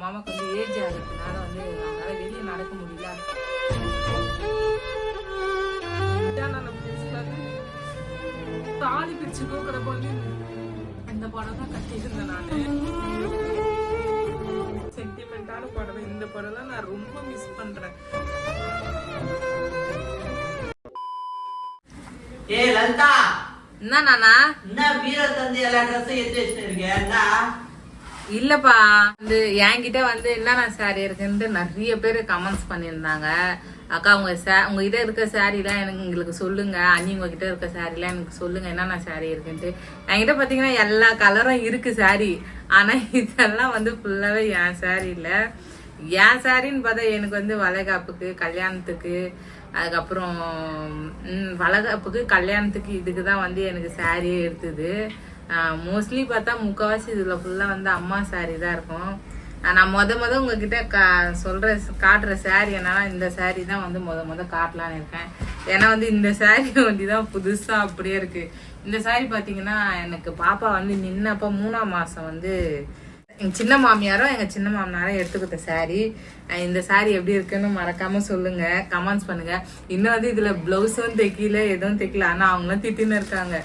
மாமாக்கு வந்து ஏஜ் ஆகிறதுனால வந்து அவங்களால வெளியே நடக்க முடியல. தாலி பிரிச்சு கோக்குற பொண்ணு இந்த படம் தான் கட்டியிருந்தேன் நானு. சென்டிமெண்டான படம் இந்த படம் தான் நான் ரொம்ப மிஸ் பண்றேன். ஏய் லலிதா. என்ன நானா? என்ன வீர தந்தி எல்லா ட்ரெஸ்ஸும் எடுத்து வச்சுட்டு இருக்கேன் இல்லப்பா வந்து என்கிட்ட வந்து என்னென்ன சாரி இருக்குன்ட்டு நிறைய பேர் கமெண்ட்ஸ் பண்ணியிருந்தாங்க. அக்கா உங்க சே உங்ககிட்ட இருக்க சாரீலாம் எனக்கு எங்களுக்கு சொல்லுங்க. அண்ணி உங்ககிட்ட இருக்க சாரீலாம் எனக்கு சொல்லுங்க என்னென்ன சாரி இருக்குன்ட்டு. என்கிட்ட பார்த்தீங்கன்னா எல்லா கலரும் இருக்கு சாரி ஆனா இதெல்லாம் வந்து ஃபுல்லாவே என் சாரி இல்லை. என் சாரின்னு பார்த்தா எனக்கு வந்து வளைகாப்புக்கு கல்யாணத்துக்கு அதுக்கப்புறம் வளகாப்புக்கு கல்யாணத்துக்கு இதுக்கு தான் வந்து எனக்கு சாரியே எடுத்தது. மோஸ்ட்லி பார்த்தா முக்கால்வாசி இதில் ஃபுல்லாக வந்து அம்மா சாரீ தான் இருக்கும். நான் மொத மொத உங்ககிட்ட கா சொல்கிற காட்டுற சாரீ என்னன்னா இந்த சாரீ தான் வந்து மொத மொதல் காட்டலான்னு இருக்கேன். ஏன்னா வந்து இந்த சாரீ வந்து தான் புதுசாக அப்படியே இருக்குது இந்த சாரீ பார்த்தீங்கன்னா எனக்கு பாப்பா வந்து நின்னப்போ மூணாம் மாதம் வந்து எங்கள் சின்ன மாமியாரும் எங்கள் சின்ன மாமனாரும் எடுத்து கொடுத்த இந்த சாரீ எப்படி இருக்குன்னு மறக்காமல் சொல்லுங்கள் கமெண்ட்ஸ் பண்ணுங்கள் இன்னும் வந்து இதில் ப்ளவுஸும் தைக்கல எதுவும் தைக்கல. ஆனால் அவங்களும் திட்டின்னு இருக்காங்க.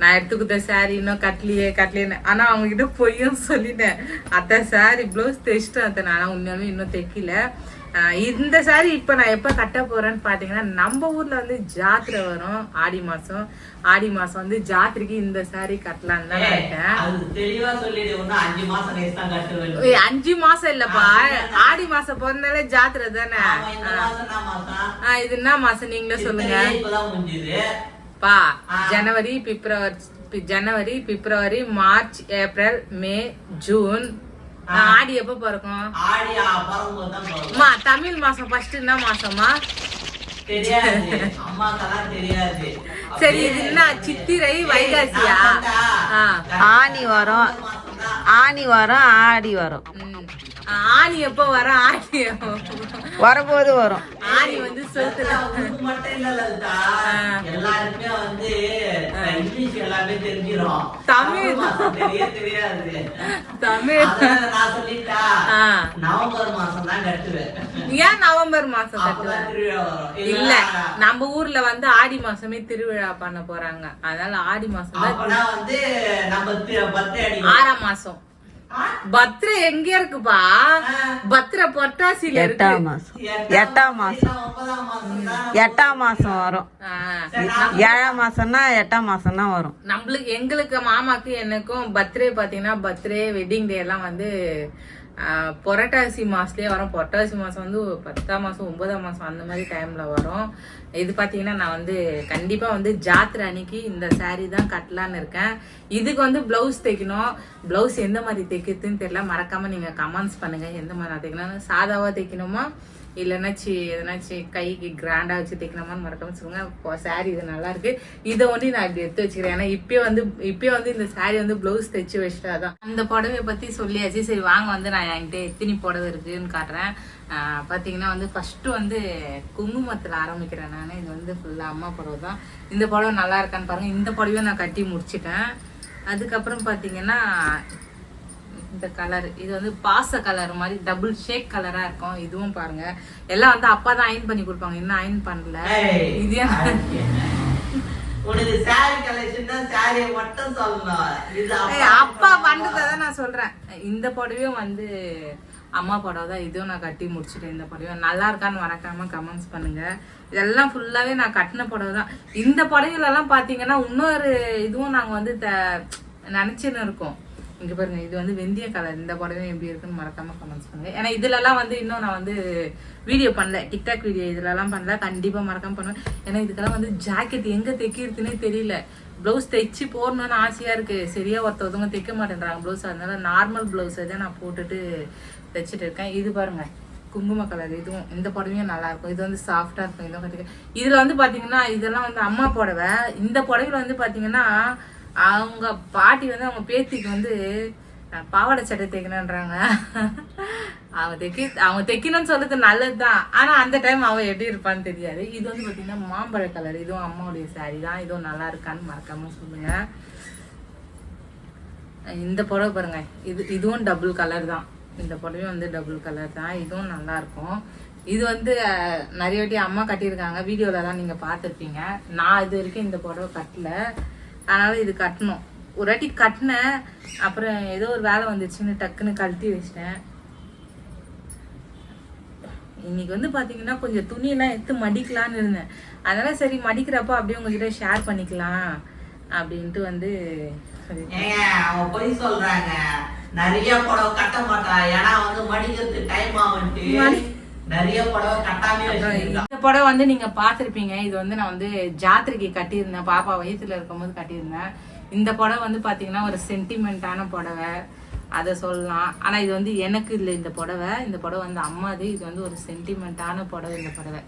நான் எடுத்து கொடுத்த சாரி இன்னும் கட்டலையே கட்டலையேன்னு. ஆனா அவங்க கிட்ட பொய்யும் சொல்லிட்டேன். அத்தை சாரி பிளவுஸ் தைச்சிட்டேன் அத்தை. நான் உண்மையாலுமே இன்னும் தைக்கல. இந்த சாரி இப்ப நான் எப்ப கட்ட போறேன்னு பாத்தீங்கன்னா நம்ம ஊர்ல வந்து ஜாத்திரை வரும் ஆடி மாசம். ஆடி மாசம் வந்து ஜாத்திரைக்கு இந்த சாரி கட்டலான்னு தான் இருக்கேன். அஞ்சு மாசம் இல்லப்பா. ஆடி மாசம் பிறந்தாலே ஜாத்திரை தானே. இது என்ன மாசம்? நீங்களே சொல்லுங்க. பா. ஜனவரி பிப்ரவரி பி- ஜனவரி பிப்ரவரி மார்ச் ஏப்ரல் மே ஜூன். ஆடி எப்ப பிறக்கும்? அம்மா தமிழ் மாசம் ஃபர்ஸ்ட் என்ன மாசமா தெரியாது. அம்மாக்கெல்லாம் தெரியாது. சரி இது என்ன சித்திரை வைகாசியா? ஆ. ஆனி வரும். ஆனி வரும் ஆடி வரும். ஆனி எப்போ வர ஆடி எப்போ? வரும்போது வரும். ஆடி வந்து சொத்துல மட்டும் இல்ல லலிதா. எல்லாருக்குமே வந்து இங்கிலீஷ் எல்லாமே தெரிஞ்சிரும். தமிழ். தெரிய தெரியாது. தமிழ். நான் சொல்லிட்டா. நவம்பர் மாசம் தான் கட்டுவேன். ஏன் நவம்பர் மாசம் கட்டுவேன் வரும். இல்ல நம்ம ஊர்ல வந்து ஆடி மாசமே திருவிழா பண்ண போறாங்க. அதனால ஆடி மாசம் தான் வந்து நம்ம ஆறாம் மாசம். பத்ர எங்க இருக்குப்பா? பத்ர இருக்கு. எட்டாம் மாசம். எட்டாம் மாசம். எட்டாம் மாசம் வரும். ஏழாம் மாசம்னா எட்டாம் மாசம் தான் வரும். நம்மளுக்கு எங்களுக்கு மாமாக்கு எனக்கும் பர்த்டே பாத்தீங்கன்னா பர்த்டே வெட்டிங் டே எல்லாம் வந்து புரட்டாசி மாசத்துலயே வரும். புரட்டாசி மாதம் வந்து பத்தாம் மாதம் ஒன்பதாம் மாதம் அந்த மாதிரி டைமில் வரும். இது பார்த்தீங்கன்னா நான் வந்து கண்டிப்பாக வந்து ஜாத்திரை அன்னைக்கு இந்த சாரீ தான் கட்டலான்னு இருக்கேன். இதுக்கு வந்து ப்ளவுஸ் தைக்கணும். ப்ளவுஸ் எந்த மாதிரி தைக்கிறதுன்னு தெரியல. மறக்காமல் நீங்கள் கமெண்ட்ஸ் பண்ணுங்கள் எந்த மாதிரி நான் தைக்கணும் சாதாவாக தைக்கணுமா? இல்லைனாச்சு எதனாச்சு கைக்கு கிராண்டாக வச்சு தைக்கணுமான்னு மறக்காம சொல்லுங்க. இப்போ சாரி இது நல்லா இருக்கு இதை வந்து நான் இப்படி எடுத்து வச்சுக்கிறேன். ஏன்னா இப்பயே வந்து இப்பயே வந்து இந்த சாரி வந்து பிளவுஸ் தைச்சு வச்சுட்டாதான் அந்த புடவைய பற்றி சொல்லியாச்சு. சரி வாங்க வந்து நான் என்கிட்ட எத்தனை புடவை இருக்குன்னு காட்டுறேன். பார்த்தீங்கன்னா வந்து ஃபஸ்ட்டு வந்து குங்குமத்தில் ஆரம்பிக்கிறேன் நான். இது வந்து ஃபுல்லாக அம்மா புடவை தான். இந்த புடவை நல்லா இருக்கான்னு பாருங்கள் இந்த புடவையும் நான் கட்டி முடிச்சிட்டேன். அதுக்கப்புறம் பார்த்தீங்கன்னா இந்த கலர் இது வந்து பாச கலர் மாதிரி டபுள் ஷேக் கலரா இருக்கும். இதுவும் பாருங்க. எல்லாம் வந்து அப்பா தான் அயன் பண்ணி கொடுப்பாங்க. இன்னும் அயன் பண்ணல. இது அப்பா பண்ணதை தான் நான் சொல்றேன். இந்த புடவையும் வந்து அம்மா புடவை தான். இதுவும் நான் கட்டி முடிச்சிட்டேன் இந்த புடவை நல்லா இருக்கான்னு மறக்காம கமெண்ட்ஸ் பண்ணுங்க. இதெல்லாம் ஃபுல்லாவே நான் கட்டின புடவை தான். இந்த புடவையில எல்லாம் பாத்தீங்கன்னா இன்னொரு இதுவும் நாங்க வந்து த- நினைச்சுன்னு இருக்கோம். இங்க பாருங்க இது வந்து வெந்தய கலர். இந்த புடவையும் எப்படி இருக்குன்னு மறக்காம கமெண்ட்ஸ் பண்ணுங்க. ஏன்னா இதுலலாம் வந்து இன்னும் நான் வந்து வீடியோ பண்ணல. டிக்டாக் வீடியோ இதுலலாம் பண்ணல. கண்டிப்பாக மறக்காம பண்ணுவேன். ஏன்னா இதுக்கெல்லாம் வந்து ஜாக்கெட் எங்கே தைக்கிறதுனே தெரியல. ப்ளவுஸ் தைச்சு போடணும்னு ஆசையா இருக்கு. சரியா ஒருத்தவங்க தைக்க மாட்டேன்றாங்க ப்ளவுஸ் அதனால நார்மல் ப்ளவுஸை தான் நான் போட்டுட்டு தைச்சிட்டு இருக்கேன். இது பாருங்க குங்கும கலர். இதுவும் இந்த புடவையும் நல்லா இருக்கும். இது வந்து சாஃப்டாக இருக்கும். இதுவும் கட்டிக்க இதுல வந்து பாத்தீங்கன்னா இதெல்லாம் வந்து அம்மா புடவை. இந்த புடவையில வந்து பாத்தீங்கன்னா அவங்க பாட்டி வந்து அவங்க பேத்திக்கு வந்து பாவாடை சட்டை தைக்கணுன்றாங்க அவங்க தைக்க அவங்க தைக்கணும்னு சொல்றது நல்லதுதான். ஆனா அந்த டைம் அவன் எப்படி இருப்பான்னு தெரியாது. இது வந்து பாத்தீங்கன்னா மாம்பழ கலர் இதுவும் அம்மாவுடைய சாரி தான். இதுவும் நல்லா இருக்கான்னு மறக்காம சொல்லுங்க. இந்த புடவை பாருங்க. இது இதுவும் டபுள் கலர் தான். இந்த புடவையும் வந்து டபுள் கலர் தான். இதுவும் நல்லா இருக்கும். இது வந்து நிறைய வாட்டி அம்மா கட்டியிருக்காங்க. வீடியோலலாம் நீங்கள் பார்த்துருப்பீங்க. நான் இது வரைக்கும் இந்த புடவை கட்டல. அதனால இது கட்டணும். ஒரு வாட்டி கட்டினேன் அப்புறம் ஏதோ ஒரு வேலை வந்துச்சுன்னு டக்குன்னு கழட்டி வச்சிட்டேன். இன்னைக்கு வந்து பாத்தீங்கன்னா கொஞ்சம் துணியெல்லாம் எடுத்து மடிக்கலாம்னு இருந்தேன். அதனால சரி மடிக்கிறப்ப அப்படியே உங்ககிட்ட ஷேர் பண்ணிக்கலாம் அப்படின்ட்டு வந்து அவங்க பொய் சொல்றாங்க. நிறைய புடவை கட்ட மாட்டா. ஏன்னா வந்து மடிக்கிறதுக்கு டைம் ஆகும்ட்டு நிறைய புடவை கட்டாமே வச்சிருக்கா இந்த புடவை வந்து நீங்க பார்த்திருப்பீங்க. இது வந்து நான் வந்து ஜாத்திரைக்கு கட்டியிருந்தேன். பாப்பா வயித்துல இருக்கும்போது கட்டியிருந்தேன். இந்த புடவை வந்து பாத்தீங்கன்னா ஒரு சென்டிமெண்ட்டான புடவை. அதை சொல்லலாம். ஆனா இது வந்து எனக்கு இல்லை இந்த புடவை. இந்த புடவை வந்து அம்மாது. இது வந்து ஒரு சென்டிமெண்ட்டான புடவை இந்த புடவை.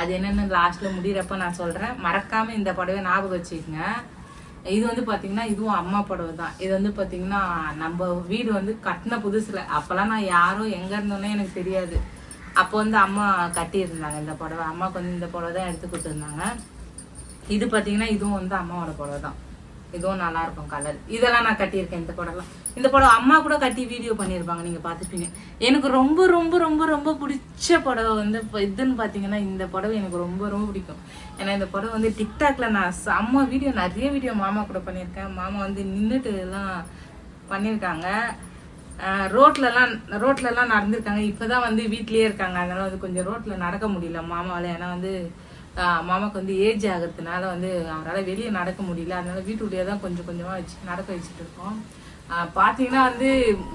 அது என்னன்னு லாஸ்ட்ல முடியிறப்ப நான் சொல்றேன். மறக்காம இந்த புடவை ஞாபகம் வச்சுக்கோங்க. இது வந்து பாத்தீங்கன்னா இதுவும் அம்மா புடவை தான். இது வந்து பாத்தீங்கன்னா நம்ம வீடு வந்து கட்டின புதுசுல. அப்பெல்லாம் நான் யாரோ எங்க இருந்தோன்னே எனக்கு தெரியாது. அப்போ வந்து அம்மா கட்டியிருந்தாங்க இந்த புடவை. அம்மாவுக்கு வந்து இந்த புடவை தான் எடுத்து கொடுத்துருந்தாங்க. இது பார்த்தீங்கன்னா இதுவும் வந்து அம்மாவோட புடவை தான். இதுவும் நல்லா இருக்கும் கலர் இதெல்லாம் நான் கட்டியிருக்கேன் இந்த புடவைலாம் இந்த புடவை அம்மா கூட கட்டி வீடியோ பண்ணியிருப்பாங்க நீங்கள் பார்த்துப்பீங்க எனக்கு ரொம்ப ரொம்ப ரொம்ப ரொம்ப பிடிச்ச புடவை வந்து இப்போ இதுன்னு பார்த்தீங்கன்னா இந்த புடவை எனக்கு ரொம்ப ரொம்ப பிடிக்கும். ஏன்னா இந்த புடவை வந்து டிக்டாக்ல நான் செம்ம வீடியோ நிறைய வீடியோ மாமா கூட பண்ணியிருக்கேன். மாமா வந்து நின்றுட்டு எல்லாம் பண்ணியிருக்காங்க. ரோட்லலாம் ரோட்லலாம் நடந்திருக்காங்க. இப்போதான் வந்து வீட்லேயே இருக்காங்க. அதனால் வந்து கொஞ்சம் ரோட்டில் நடக்க முடியல மாமாவில். ஏன்னா வந்து மாமாவுக்கு வந்து ஏஜ் ஆகிறதுனால வந்து அவரால் வெளியே நடக்க முடியல. அதனால் வீட்டுக்குள்ளேயே தான் கொஞ்சம் கொஞ்சமாக வச்சு நடக்க வச்சுட்டு இருக்கோம். பார்த்தீங்கன்னா வந்து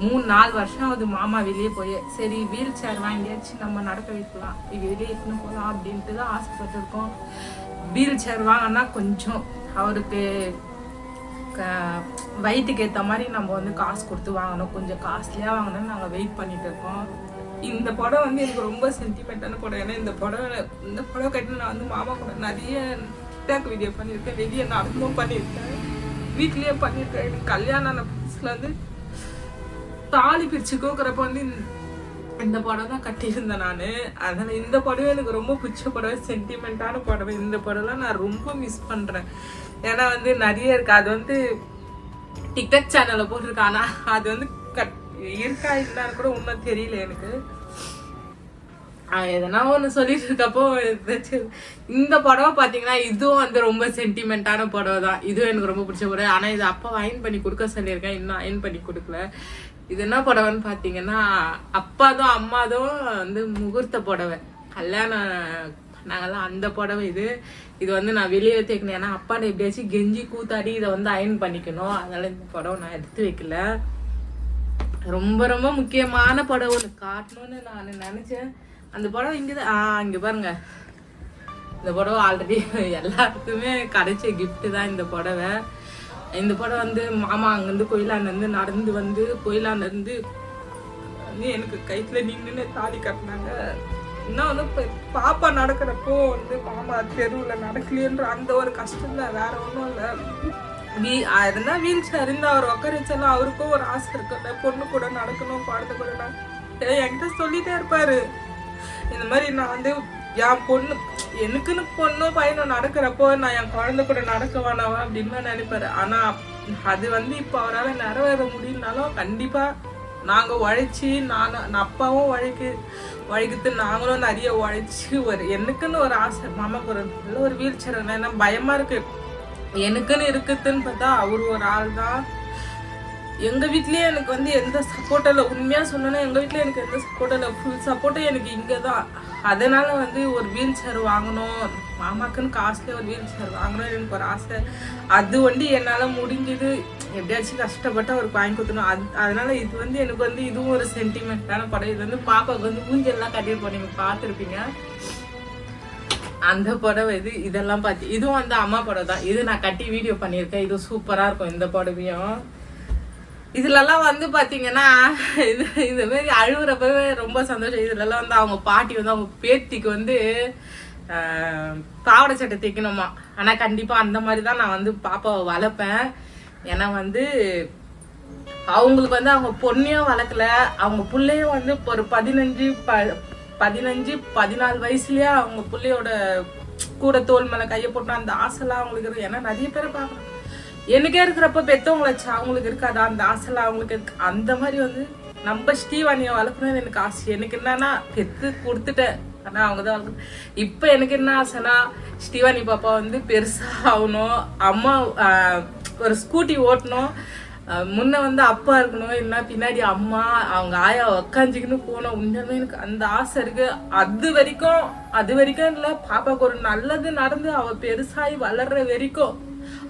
மூணு நாலு வருஷம் ஆகுது மாமா வெளியே போய். சரி வீல் சேர் வாங்கியாச்சு. நம்ம நடக்க வைக்கலாம். இது வெளியே எடுத்துன்னு போகலாம் அப்படின்ட்டு தான் ஆசைப்பட்டிருக்கோம். வீல் சேர் வாங்கினா கொஞ்சம் அவருக்கு வயிற்றுக்கு ஏற்ற மாதிரி நம்ம வந்து காசு கொடுத்து வாங்கணும். கொஞ்சம் காஸ்ட்லியாக வாங்கணும்னு நாங்கள் வெயிட் பண்ணிட்டு இருக்கோம். இந்த புடவை வந்து எனக்கு ரொம்ப சென்டிமெண்ட்டான புடவை. ஏன்னா இந்த புடவை இந்த புடவை கட்டின நான் வந்து மாமா கூட நிறைய டிக்டாக் வீடியோ பண்ணியிருக்கேன். வெளியே நடந்தும் பண்ணியிருக்கேன். வீட்லேயே பண்ணியிருக்கேன். எனக்கு கல்யாணம் ஆன புதுசில் வந்து தாலி பிரிச்சு வந்து இந்த- இந்த புடவை தான் கட்டியிருந்தேன் நான். அதனால் இந்த புடவை எனக்கு ரொம்ப பிடிச்ச புடவை சென்டிமெண்ட்டான புடவை. இந்த படம்லாம் நான் ரொம்ப மிஸ் பண்ணுறேன் ஏன்னா வந்து நிறைய இருக்கு. அது வந்து டிக்டாக் சேனல்ல போட்டிருக்கானா அது வந்து கட் இருக்கா இல்லைன்னு கூட உண்மை தெரியல எனக்கு. எதனா ஒன்று சொல்லிட்டு இருக்கப்போ இந்த புடவை பார்த்தீங்கன்னா இதுவும் வந்து ரொம்ப சென்டிமெண்ட்டான புடவை தான். இதுவும் எனக்கு ரொம்ப பிடிச்ச புடவை. ஆனால் இது அப்பா அயன் பண்ணி கொடுக்க சொல்லியிருக்கேன். இன்னும் அயன் பண்ணி கொடுக்கல. இது என்ன புடவைன்னு பார்த்தீங்கன்னா அப்பாதும் அம்மாதும் வந்து முகூர்த்த புடவை. கல்யாணம் நாங்கள்லாம் அந்த புடவை இது. இது வந்து நான் வெளியே தேக்கணும் ஏன்னா அப்பாட்ட எப்படியாச்சும் கெஞ்சி கூத்தாடி இதை வந்து அயன் பண்ணிக்கணும். அதனால இந்த படம் நான் எடுத்து வைக்கல. ரொம்ப ரொம்ப முக்கியமான படம் ஒன்று காட்டணும்னு நான் நினைச்சேன். அந்த புடவை இங்கதான் ஆ இங்க பாருங்க. இந்த படம் ஆல்ரெடி எல்லாருக்குமே கிடைச்ச கிஃப்ட்டு தான் இந்த புடவை. இந்த படம் வந்து மாமா அங்கேருந்து கோயிலாண்டிருந்து நடந்து வந்து கோயிலாண்டிருந்து வந்து எனக்கு கைத்துல நின்று தாலி கட்டினாங்க. இன்னும் வந்து பாப்பா நடக்கிறப்போ வந்து மாமா தெருவில் நடக்கலையன்ற அந்த ஒரு கஷ்டம் தான் வேற ஒன்றும் இல்லை. வீ இருந்தா வீல் சேர் இருந்தால் அவர் உட்கார வச்சாலும் அவருக்கும் ஒரு ஆசை இருக்குல்ல பொண்ணு கூட நடக்கணும் பாடத்தை கூட நான் என்கிட்ட சொல்லிட்டே இருப்பாரு. இந்த மாதிரி நான் வந்து என் பொண்ணு எனக்குன்னு பொண்ணும் பையனும் நடக்கிறப்போ நான் என் குழந்தை கூட நடக்க வேணாவா அப்படின்னு நினைப்பாரு. ஆனா அது வந்து இப்போ அவரால் நிறைவேற முடியலனாலும் கண்டிப்பாக நாங்கள் உழைச்சி நான் அப்பாவும் உழைக்கு உழைக்கிறது நாங்களும் நிறைய உழைச்சி ஒரு எனக்குன்னு ஒரு ஆசை மாமாக்கு ஒரு நல்ல ஒரு வீல் சேர் ஏன்னா பயமாக இருக்கு. எனக்குன்னு இருக்குதுன்னு பார்த்தா அவர் ஒரு ஆள் தான். எங்கள் வீட்லேயே எனக்கு வந்து எந்த சப்போர்ட்டும் இல்லை. உண்மையாக சொன்னேன்னா எங்கள் வீட்டில் எனக்கு எந்த சப்போர்ட்டும் இல்லை. ஃபுல் சப்போர்ட்டும் எனக்கு இங்கே தான் அதனால் வந்து ஒரு வீல் சேர் வாங்கணும். மாமாக்குன்னு காசுலேயே ஒரு வீல் சேர் வாங்கணும். எனக்கு ஒரு ஆசை. அது வந்து என்னால் முடிஞ்சது. எப்படியாச்சும் கஷ்டப்பட்டு அவருக்கு வாங்கி கொடுத்தணும் அது அதனால இது வந்து எனக்கு வந்து இதுவும் ஒரு சென்டிமெண்ட்டான படம். இது வந்து பாப்பாவுக்கு வந்து ஊஞ்சல்லாம் கட்டியிருப்போம் நீங்க பார்த்துருப்பீங்க. அந்த படம் இது இதெல்லாம் பார்த்து இதுவும் வந்து அம்மா படம் தான். இது நான் கட்டி வீடியோ பண்ணியிருக்கேன். இது சூப்பராக இருக்கும் இந்த புடவையும். இதுலலாம் வந்து பார்த்தீங்கன்னா இது இந்த மாதிரி அழுகுறப்பவே ரொம்ப சந்தோஷம். இதுலலாம் வந்து அவங்க பாட்டி வந்து அவங்க பேத்திக்கு வந்து பாவடை சட்டை தைக்கணுமா? ஆனால் கண்டிப்பாக அந்த மாதிரி தான் நான் வந்து பாப்பாவை வளர்ப்பேன். ஏன்னா வந்து அவங்களுக்கு வந்து அவங்க பொண்ணையும் வளர்க்கல. அவங்க பிள்ளையும் வந்து ஒரு பதினஞ்சு ப பதினஞ்சு பதினாலு வயசுலயே அவங்க பிள்ளையோட கூட தோல் மேல கையை போட்டு அந்த ஆசைலாம் அவங்களுக்கு இருக்கு. ஏன்னா நிறைய பேரை பார்க்குறேன் எனக்கே இருக்கிறப்ப பெத்தவங்கள அவங்களுக்கு இருக்காதா? அந்த ஆசைலாம் அவங்களுக்கு இருக்கு. அந்த மாதிரி வந்து நம்ம ஸ்ரீவாணியை வளர்க்கணும்னு எனக்கு ஆசை. எனக்கு என்னன்னா பெத்து கொடுத்துட்டேன். ஆனா அவங்க தான் வளர்க்கணும். இப்போ எனக்கு என்ன ஆசைனா ஸ்ரீவாணி பாப்பா வந்து பெருசா ஆகணும். அம்மா ஒரு ஸ்கூட்டி ஓட்டணும். முன்ன வந்து அப்பா இருக்கணும் இல்லைன்னா பின்னாடி அம்மா அவங்க ஆயா உக்காஞ்சிக்கின்னு போனோம் உண்மையுமே எனக்கு அந்த ஆசை இருக்கு. அது வரைக்கும் அது வரைக்கும் இல்லை பாப்பாவுக்கு ஒரு நல்லது நடந்து அவ பெருசாகி வளர்ற வரைக்கும்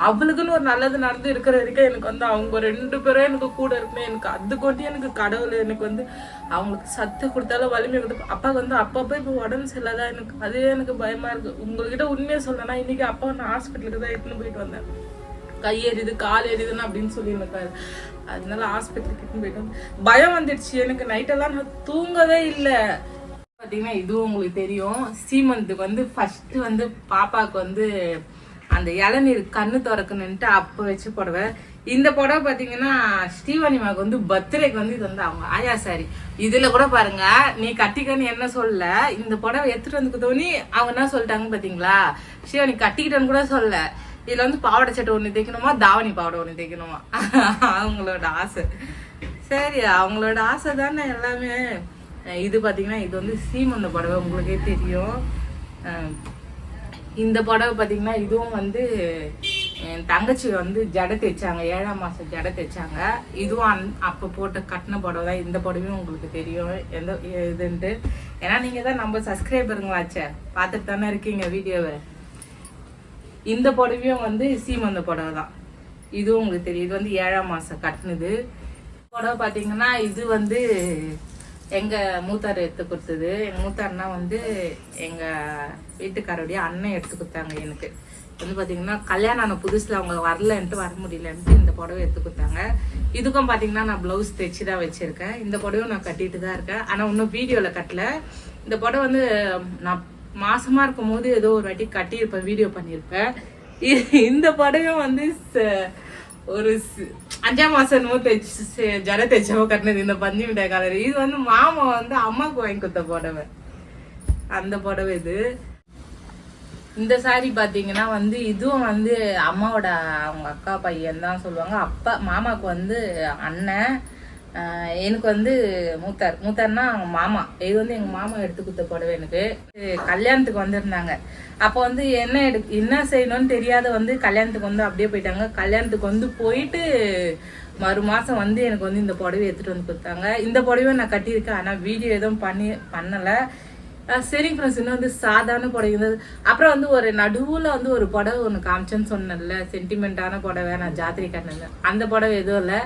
அவளுக்குன்னு ஒரு நல்லது நடந்து இருக்கிற வரைக்கும் எனக்கு வந்து அவங்க ரெண்டு பேரும் எனக்கு கூட இருக்கணும். எனக்கு அது கொண்டு எனக்கு கடவுள் எனக்கு வந்து அவங்களுக்கு சத்து கொடுத்தாலும் வலிமை கொடுத்து அப்பாவுக்கு வந்து அப்பப்போ இப்போ உடம்பு சரியில்லாதான் எனக்கு? அதுவே எனக்கு பயமா இருக்கு. உங்ககிட்ட உண்மையை சொல்லணும்னா இன்னைக்கு அப்பா நான் ஹாஸ்பிட்டலுக்கு தான் எடுத்துன்னு போயிட்டு வந்தேன் கை எரியுது கால் எரியுதுன்னு அப்படின்னு சொல்லியிருக்காரு அதனால ஹாஸ்பிட்டலுக்கு போயிட்டோம். பயம் வந்துடுச்சு. எனக்கு நைட்டெல்லாம் நான் தூங்கவே இல்லை. பார்த்தீங்கன்னா இதுவும் உங்களுக்கு தெரியும். சீமந்துக்கு வந்து ஃபஸ்ட்டு வந்து பாப்பாவுக்கு வந்து அந்த இளநீர் கண்ணு திறக்கணுன்ட்டு அப்போ வச்சு புடவை. இந்த புடவை பார்த்தீங்கன்னா ஸ்ரீவனிமாவுக்கு வந்து பர்த்டேக்கு வந்து இது வந்து அவங்க ஆயா சாரி இதில் கூட பாருங்க நீ கட்டிக்கன்னு என்ன சொல்லல இந்த புடவை எடுத்துகிட்டு வந்து தோணி அவங்க என்ன சொல்லிட்டாங்க பார்த்தீங்களா ஸ்ரீவாணி கட்டிக்கிட்டேன்னு கூட சொல்லலை இதுல வந்து பாவாடை சட்டை ஒன்று தைக்கணுமா? தாவணி பாவாடை ஒன்று தைக்கணுமா? அவங்களோட ஆசை. சரி அவங்களோட ஆசை தானே எல்லாமே. இது பார்த்தீங்கன்னா இது வந்து சீமந்த புடவை உங்களுக்கே தெரியும். இந்த புடவை பார்த்தீங்கன்னா இதுவும் வந்து என் தங்கச்சி வந்து ஜடை தைச்சாங்க. ஏழாம் மாதம் ஜடை தைச்சாங்க. இதுவும் அந் அப்போ போட்ட கட்டின புடவை தான். இந்த புடவையும் உங்களுக்கு தெரியும். எந்த இதுன்ட்டு ஏன்னா நீங்கள் தான் நம்ம சப்ஸ்கிரைபருங்களாச்சே பார்த்துட்டு தானே இருக்கீங்க வீடியோவை. இந்த புடவையும் வந்து சீமந்த புடவை தான். இதுவும் உங்களுக்கு தெரியும். இது வந்து ஏழாம் மாதம் கட்டினது. புடவை பார்த்தீங்கன்னா இது வந்து எங்கள் மூத்தார் எடுத்து கொடுத்தது. எங்கள் மூத்தார்னா வந்து எங்கள் வீட்டுக்காரருடைய அண்ணன் எடுத்து கொடுத்தாங்க எனக்கு. வந்து பார்த்தீங்கன்னா கல்யாணம் ஆன புதுசில் அவங்க வரலன்ட்டு வர முடியலன்ட்டு இந்த புடவை எடுத்து கொடுத்தாங்க. இதுக்கும் பார்த்தீங்கன்னா நான் ப்ளவுஸ் தைச்சி தான் வச்சுருக்கேன். இந்த புடவையும் நான் கட்டிட்டு தான் இருக்கேன். ஆனால் இன்னும் வீடியோவில் கட்டல. இந்த புடவை வந்து நான் மாசமா இருக்கும் போது ஏதோ ஒரு வாட்டி கட்டியிருப்பேன் வீடியோ பண்ணியிருப்பேன். இந்த புடவையும் வந்து ச- ஒரு அஞ்சாம் மாசம் என்னமோ தைச்சு சே- ஜடை தைச்சவோ கட்டினது இந்த பஞ்சு மிட்டாய் கலர். இது வந்து மாமா வந்து அம்மாவுக்கு வாங்கி கொடுத்த புடவை. அந்த புடவை இது. இந்த சாரி பார்த்தீங்கன்னா வந்து இதுவும் வந்து அம்மாவோட அவங்க அக்கா பையன் தான் சொல்லுவாங்க. அப்பா மாமாவுக்கு வந்து அண்ணன் எனக்கு வந்து மூத்தார். மூத்தார்னா அவங்க மாமா. இது வந்து எங்க மாமா எடுத்து கொடுத்த புடவை எனக்கு. கல்யாணத்துக்கு வந்திருந்தாங்க. அப்போ வந்து என்ன எடு என்ன செய்யணும்னு தெரியாத வந்து கல்யாணத்துக்கு வந்து அப்படியே போயிட்டாங்க. கல்யாணத்துக்கு வந்து போயிட்டு மறு மாதம் வந்து எனக்கு வந்து இந்த புடவை எடுத்துட்டு வந்து கொடுத்தாங்க. இந்த புடவை நான் கட்டியிருக்கேன். ஆனால் வீடியோ எதுவும் பண்ணி பண்ணலை. சரி சரிங்க ஃப்ரெண்ட்ஸ் இன்னும் வந்து சாதாரண புடவை இருந்தது அப்புறம் வந்து ஒரு நடுவுல வந்து ஒரு புடவை ஒன்று காமிச்சேன்னு சொன்னேன்ல சென்டிமெண்ட்டான புடவை நான் ஜாத்திரை கட்டினது அந்த புடவை எதுவும் இல்லை.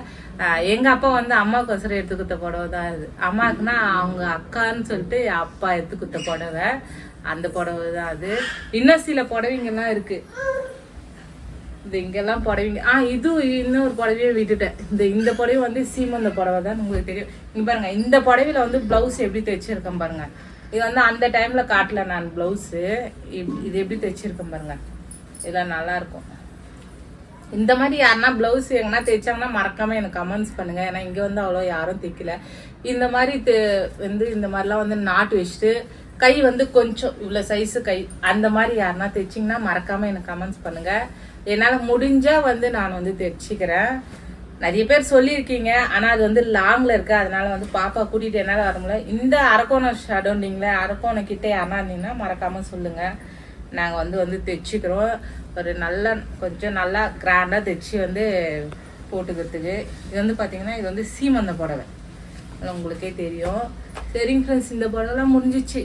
எங்க அப்பா வந்து அம்மாவுக்கு ஒசரம் எடுத்து கொடுத்த புடவை தான் இது அம்மாவுக்குன்னா அவங்க அக்கான்னு சொல்லிட்டு அப்பா எடுத்து கொடுத்த புடவை. அந்த புடவை தான் அது. இன்னும் சில புடவைங்கெல்லாம் இருக்கு. இது இங்கெல்லாம் புடவைங்க ஆ இது இன்னொரு புடவையே விட்டுட்டேன். இந்த இந்த புடவை வந்து சீமந்த புடவை தான் உங்களுக்கு தெரியும். இங்கே பாருங்க இந்த புடவையில வந்து ப்ளவுஸ் எப்படி தைச்சிருக்கேன் பாருங்க. இது வந்து அந்த டைம்ல காட்டல நான் பிளவுஸு இது எப்படி தைச்சிருக்கேன் பாருங்க. இதெல்லாம் நல்லா இருக்கும் இந்த மாதிரி யாருன்னா பிளவுஸ் எங்கன்னா தைச்சாங்கன்னா மறக்காம எனக்கு கமெண்ட்ஸ் பண்ணுங்க. ஏன்னா இங்க வந்து அவ்வளோ யாரும் தைக்கல. இந்த மாதிரி தெ- வந்து இந்த மாதிரிலாம் வந்து நாட்டு வச்சுட்டு கை வந்து கொஞ்சம் இவ்வளோ சைஸு கை அந்த மாதிரி யாருன்னா தைச்சிங்கன்னா மறக்காம எனக்கு கமெண்ட்ஸ் பண்ணுங்க. என்னால் முடிஞ்சால் வந்து நான் வந்து தைச்சிக்கிறேன். நிறைய பேர் சொல்லியிருக்கீங்க ஆனால் அது வந்து லாங்கில் இருக்கு. அதனால வந்து பாப்பா கூட்டிகிட்டு என்னால் வர முடியல. இந்த அரக்கோணம் ஷடோண்டிங்களே அரக்கோணம் கிட்டே யாரா இருந்தீங்கன்னா மறக்காமல் சொல்லுங்கள் நாங்கள் வந்து வந்து தைச்சிக்கிறோம். ஒரு நல்ல கொஞ்சம் நல்லா கிராண்டாக தைச்சி வந்து போட்டுக்கிறதுக்கு. இது வந்து பார்த்தீங்கன்னா இது வந்து சீமந்த புடவை. உங்களுக்கே தெரியும். சரிங்க ஃப்ரெண்ட்ஸ் இந்த புடவைலாம் முடிஞ்சிச்சு.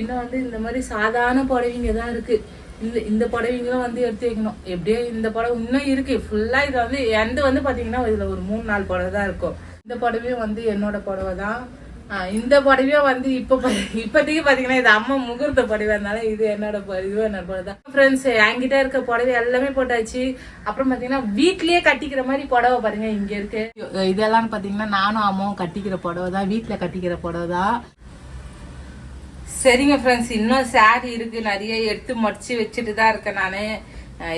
இன்னும் வந்து இந்த மாதிரி சாதாரண புடவைங்க தான் இருக்குது இந்த இந்த புடவைங்களும் வந்து எடுத்து வைக்கணும். எப்படியோ இந்த புடவை இன்னும் இருக்கு. ஃபுல்லாக இது வந்து எந்த வந்து பார்த்தீங்கன்னா இதில் ஒரு மூணு நாலு புடவை தான் இருக்கும். இந்த புடவையும் வந்து என்னோட புடவை தான். இந்த புடவையும் வந்து இப்போ இப்போதைக்கு பார்த்தீங்கன்னா இது அம்மா முகூர்த்த புடவை இருந்தாலும் இது என்னோட இதுவும் என்னோட புடவை தான். ஃப்ரெண்ட்ஸ் என்கிட்ட இருக்க புடவை எல்லாமே போட்டாச்சு. அப்புறம் பார்த்தீங்கன்னா வீட்லேயே கட்டிக்கிற மாதிரி புடவை பாருங்க இங்கே இருக்கு. இதெல்லாம் பார்த்தீங்கன்னா நானும் அம்மாவும் கட்டிக்கிற புடவை தான். வீட்டில் கட்டிக்கிற புடவை தான். சரிங்க ஃப்ரெண்ட்ஸ் இன்னும் சாரி இருக்குது நிறைய எடுத்து மடித்து வச்சுட்டு தான் இருக்கேன் நான்.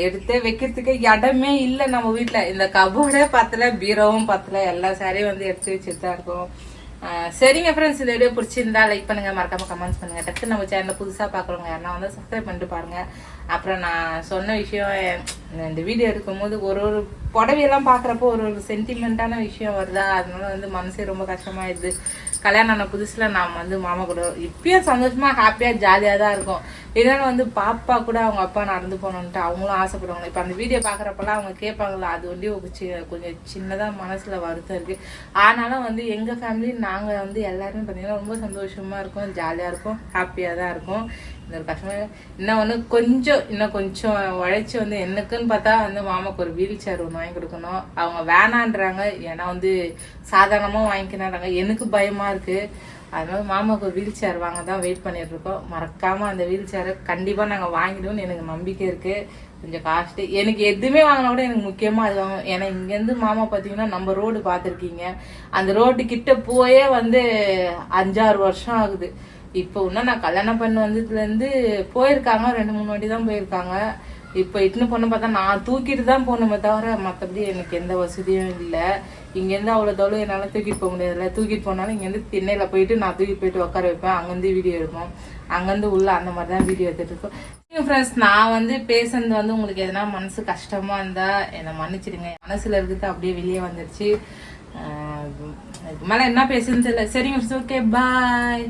எடுத்து வைக்கிறதுக்கு இடமே இல்லை நம்ம வீட்டில் இந்த கபோர்டே பத்தல பீரோவும் பத்தல. எல்லா சாரியும் வந்து எடுத்து வச்சுட்டு தான் இருக்கும். சரிங்க ஃப்ரெண்ட்ஸ் இந்த வீடியோ பிடிச்சிருந்தா லைக் பண்ணுங்க. மறக்காம கமெண்ட்ஸ் பண்ணுங்க. டக்கு நம்ம சேனலில் புதுசாக பார்க்குறவங்க யாருன்னா வந்து சப்ஸ்கிரைப் பண்ணிட்டு பாருங்க. அப்புறம் நான் சொன்ன விஷயம் இந்த வீடியோ எடுக்கும்போது ஒரு ஒரு புடவையெல்லாம் பார்க்குறப்போ ஒரு ஒரு சென்டிமெண்ட்டான விஷயம் வருதா? அதனால வந்து மனசே ரொம்ப கஷ்டமாயிடுது. கல்யாணம் ஆன புதுசில் நாம் வந்து மாமா கூட இப்பயும் சந்தோஷமா ஹாப்பியாக ஜாலியாக தான் இருக்கும். இதனால வந்து பாப்பா கூட அவங்க அப்பா நடந்து போகணுன்ட்டு அவங்களும் ஆசைப்படுவாங்க. இப்போ அந்த வீடியோ பார்க்குறப்பெல்லாம் அவங்க கேட்பாங்களா அது வந்து ஒரு சி- கொஞ்சம் சின்னதாக மனசில் வருத்தம் இருக்குது ஆனாலும் வந்து எங்கள் ஃபேமிலி நாங்கள் வந்து எல்லாருமே பார்த்தீங்கன்னா ரொம்ப சந்தோஷமாக இருக்கும் ஜாலியாக இருக்கும் ஹாப்பியாக தான் இருக்கும். இந்த ஒரு கஷ்டமே இன்னும் வந்து கொஞ்சம் இன்னும் கொஞ்சம் உழைச்சி வந்து எனக்குன்னு பார்த்தா வந்து மாமாக்கு ஒரு வீல் சேர் ஒன்று வாங்கி கொடுக்கணும். அவங்க வேணான்றாங்க ஏன்னா வந்து சாதாரணமாக வாங்கிக்கிறாங்க எனக்கு பயமாக இருக்குது அதனால மாமாவுக்கு வீல் சேர் வாங்க தான் வெயிட் பண்ணிட்டு இருக்கோம் மறக்காம அந்த வீல் சேரை கண்டிப்பாக நாங்கள் வாங்கிடுவோம்னு எனக்கு நம்பிக்கை இருக்கு. கொஞ்சம் காஸ்ட்டு எனக்கு எதுவுமே வாங்கினா கூட எனக்கு முக்கியமாக அது வாங்கணும் ஏன்னா இங்கேருந்து மாமா பார்த்தீங்கன்னா நம்ம ரோடு பார்த்துருக்கீங்க அந்த ரோடு கிட்ட போயே வந்து அஞ்சாறு வருஷம் ஆகுது. இப்போ இன்னும் நான் கல்யாணம் பண்ண வந்ததுலேருந்து போயிருக்காங்க. ரெண்டு மூணு வாட்டி தான் போயிருக்காங்க. இப்போ இட்டுன்னு பொண்ணு பார்த்தா நான் தூக்கிட்டு தான் போகணுமே தவிர மற்றபடி எனக்கு எந்த வசதியும் இல்லை. இங்கேருந்து அவ்வளோ தவிர என்னால் தூக்கிட்டு போக முடியாதுல்ல. தூக்கிட்டு போனாலும் இங்கேருந்து திண்ணையில் போயிட்டு நான் தூக்கிட்டு போயிட்டு உட்கார வைப்பேன். அங்கேருந்து வீடியோ எடுப்போம். அங்கேருந்து உள்ள அந்த மாதிரி தான் வீடியோ எடுத்துகிட்டு இருக்கோம். ஃப்ரெண்ட்ஸ் நான் வந்து பேசுனது வந்து உங்களுக்கு எதனா மனசு கஷ்டமாக இருந்தால் என்னை மன்னிச்சிடுங்க. மனசில் இருக்கிறது அப்படியே வெளியே வந்துடுச்சு இதுக்கு மேலே என்ன பேசுன்னு தெரியல. சரிங்க ஓகே பாய்